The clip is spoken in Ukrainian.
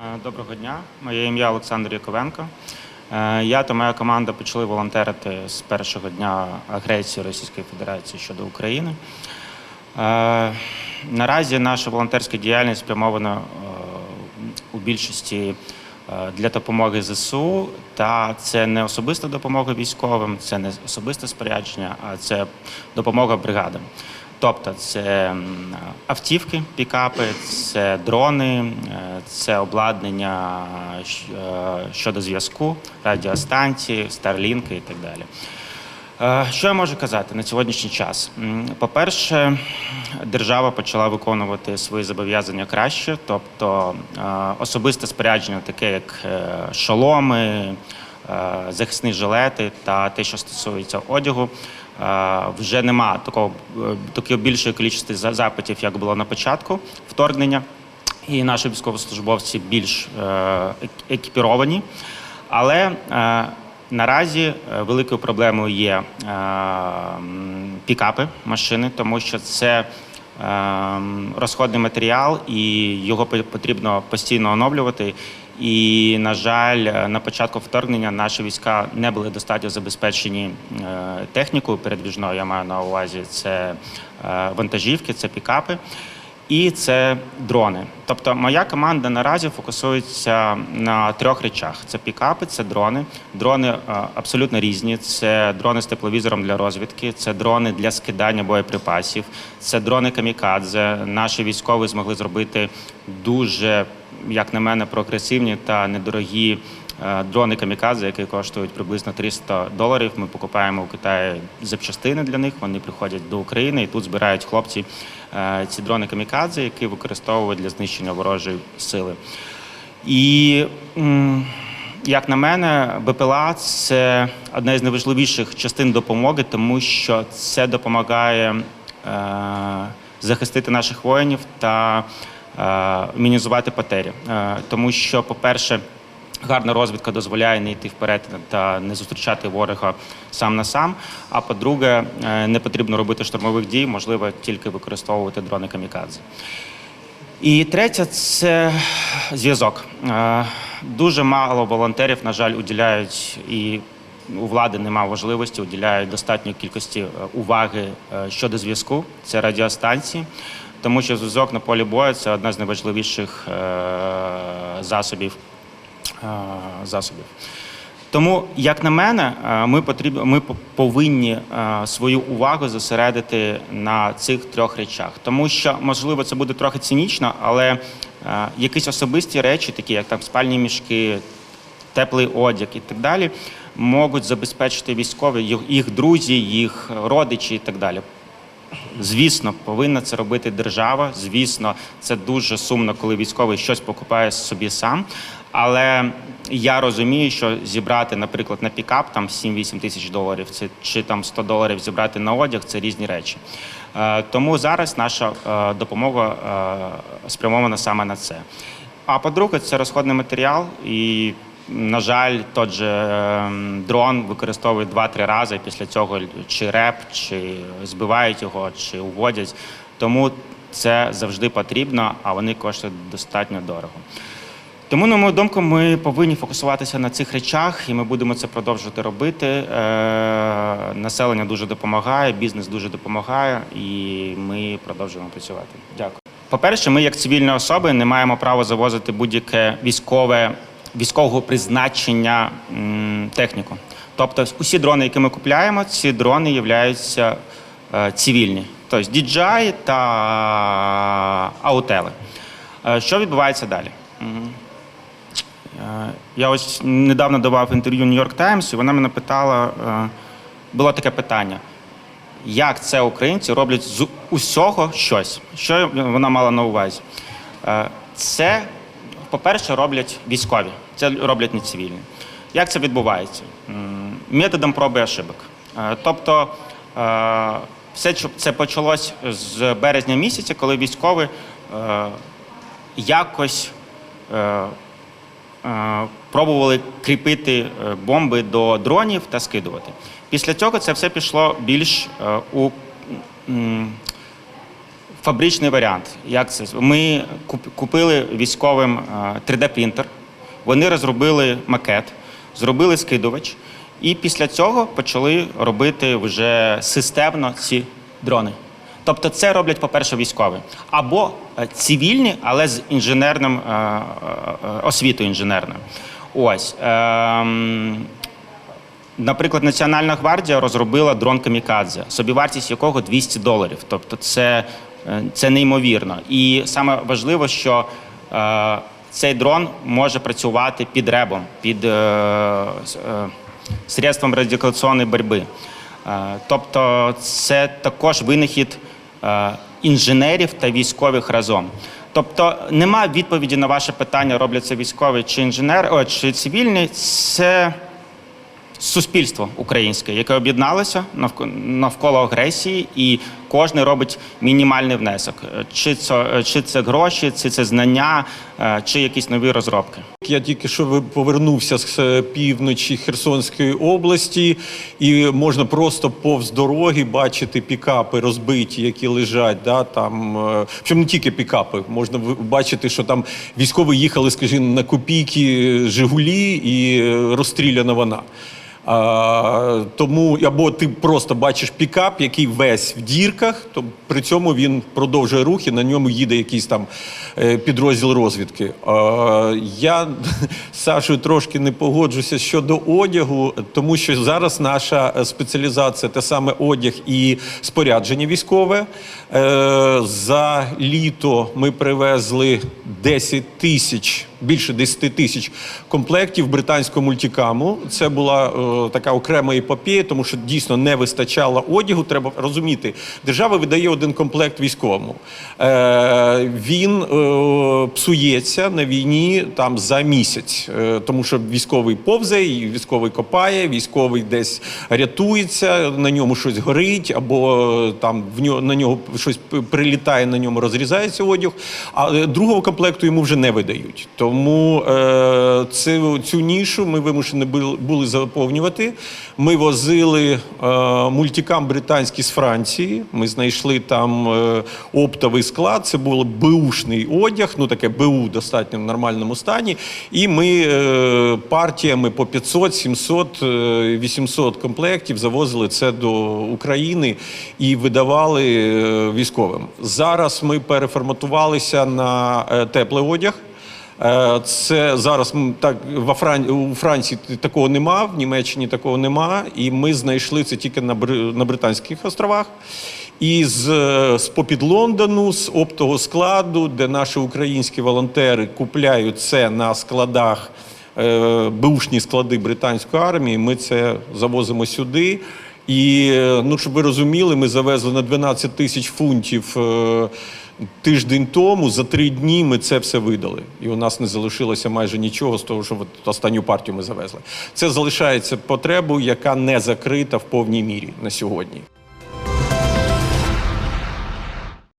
Е, Доброго дня, моє ім'я Олександр Яковенко. Е, Я та моя команда почали волонтерити з першого дня агресії Російської Федерації щодо України. Е, Наразі наша волонтерська діяльність спрямована у більшості для допомоги ЗСУ, та це не особиста допомога військовим, це не особисте спорядження, а це допомога бригадам. Тобто це автівки, пікапи, це дрони, е, це обладнання е, щодо зв'язку, радіостанції, старлінки і так далі. Е, Що я можу казати на сьогоднішній час? По-перше, держава почала виконувати свої зобов'язання краще, тобто особисте спорядження, таке як шоломи, захисні жилети та те, що стосується одягу. Е, Вже нема такого е, такої більшої кількості за- запитів, як було на початку вторгнення, і наші військовослужбовці більш е, екіпіровані. Але наразі великою проблемою є пікапи машини, тому що це розходний матеріал, і його по- потрібно постійно оновлювати. І, на жаль, на початку вторгнення наші війська не були достатньо забезпечені е, технікою передвіжною. Я маю на увазі це е, вантажівки, це пікапи. І це дрони. Тобто, моя команда наразі фокусується на трьох речах: це пікапи, це дрони. Дрони е, абсолютно різні. Це дрони з тепловізором для розвідки, це дрони для скидання боєприпасів, це дрони камікадзе. Наші військові змогли зробити дуже, як на мене, прогресивні та недорогі. е, Дрони камікадзе, які коштують приблизно 300 доларів. Ми покупаємо у Китаї запчастини для них. Вони приходять до України і тут збирають хлопці е, ці дрони камікадзе, які використовують для знищення ворожої сили. І як на мене, БПЛА це одна із найважливіших частин допомоги, тому що це допомагає е, захистити наших воїнів та мінімізувати потері. Е, тому що, по-перше, Гарна розвідка дозволяє не йти вперед та не зустрічати ворога сам на сам. А по-друге, е, не потрібно робити штурмових дій, можливо тільки використовувати дрони камікадзе. І третє це зв'язок. Е, Дуже мало волонтерів, на жаль, уділяють і у влади немає можливості, уділяють достатньої кількості е, уваги е, щодо зв'язку. Це радіостанції, тому що зв'язок на полі бою це одна з найважливіших е, засобів е, засобів. Тому, як на мене, е, ми потрібно, ми повинні свою увагу зосередити на цих трьох речах, тому що можливо це буде трохи цинічно, але якісь особисті речі, такі як там спальні мішки, теплий одяг і так далі, можуть забезпечити військові, їх друзі, їх родичі і так далі. Звісно, повинна це робити держава. Звісно, це дуже сумно, коли військовий щось покупає собі сам. Але я розумію, що зібрати, наприклад, на пікап там 7-8 тисяч доларів, це чи там 100 доларів зібрати на одяг це різні речі. Е, Тому зараз наша е, допомога е, спрямована саме на це. А по-друге, це розходний матеріал і. На жаль, тот же ем, дрон використовують два-три рази. Після цього чи реп, чи збивають його, чи уводять. Тому це завжди потрібно, а вони коштують достатньо дорого. Тому, на мою думку, ми повинні фокусуватися на цих речах, і ми будемо це продовжувати робити. Е, населення дуже допомагає, бізнес дуже допомагає, і ми продовжуємо працювати. Дякую. По-перше, ми, як цивільні особи, не маємо права завозити будь-яке військове військового призначення техніку. Тобто, усі дрони, які ми купляємо, ці дрони являються е, цивільні, тобто DJI та аутели. Е, Що відбувається далі? Е, Я ось недавно давав інтерв'ю Нью-Йорк Таймс, і вона мене питала: було таке питання: як це українці роблять з усього щось? Що вона мала на увазі? Це, по-перше, роблять військові, це роблять не цивільні. Як це відбувається? Методом проби ошибок. Е, Тобто, е, все це почалось з березня місяця, коли військові е, якось пробували кріпити бомби до дронів та скидувати. Після цього це все пішло більш у фабричний варіант. Як це? Ми купили військовим 3D-принтер, вони розробили макет, зробили скидувач, і після цього почали робити вже системно ці дрони. Тобто це роблять, по-перше, військові. Або е, цивільні, але з інженерним е, е, е, освітою інженерною. Ось. ем, Наприклад, Національна гвардія розробила дрон Камікадзе, собівартість якого 200 доларів. Тобто це, е, це неймовірно. І саме важливо, що е, цей дрон може працювати під ребом, під е, е, средством радіолокаційної боротьби. Е, тобто це також винахід е, інженерів та військових разом. Тобто нема відповіді на ваше питання, роблять це військовий чи інженер, о, чи цивільний. Це суспільство українське, яке об'єдналося навколо агресії, і кожен робить мінімальний внесок. Е, Чи це, чи це гроші, чи це знання, е, чи якісь нові розробки. Я тільки що повернувся з е, півночі Херсонської області, і можна просто повз дороги бачити пікапи розбиті, які лежать. Да, там, е, причому не тільки пікапи, можна бачити, що там військові їхали, скажімо, на копійки Жигулі і е, розстріляна вона. А, тому або ти просто бачиш пікап, який весь в дірках, то при цьому він продовжує рух і на ньому їде якийсь там е, підрозділ розвідки. А, я з Сашою трошки не погоджуся щодо одягу, тому що зараз наша е, спеціалізація те саме одяг і спорядження військове. Е, за літо ми привезли 10 тисяч більше 10 тисяч комплектів британського мультикаму. Це була е, така окрема епопея, тому що дійсно не вистачало одягу. Треба розуміти, держава видає один комплект військовому. Е, він е, псується на війні там за місяць, е, тому що військовий повзає, військовий копає, військовий десь рятується, на ньому щось горить, або е, там в нього на нього щось прилітає, на ньому розрізається одяг. А е, другого комплекту йому вже не видають. Тому е, цю, цю нішу ми вимушені були, заповнювати. Ми возили е, мультикам британський з Франції. Ми знайшли там е, оптовий склад. Це був беушний одяг, ну таке БУ достатньо в нормальному стані. І ми е, партіями по 500, 700, е, 800 комплектів завозили це до України і видавали е, військовим. Зараз ми переформатувалися на е, теплий одяг. Е, Це зараз так во Фран... у Франції такого нема, в Німеччині такого нема, і ми знайшли це тільки на, Бри... на Британських островах. І з, з попід Лондону, з оптового складу, де наші українські волонтери купляють це на складах, е, бушні склади британської армії. Ми це завозимо сюди. І е, ну, щоб ви розуміли, ми завезли на 12 тисяч фунтів. е, Тиждень тому за три дні ми це все видали, і у нас не залишилося майже нічого з того, що от останню партію ми завезли. Це залишається потребою, яка не закрита в повній мірі на сьогодні.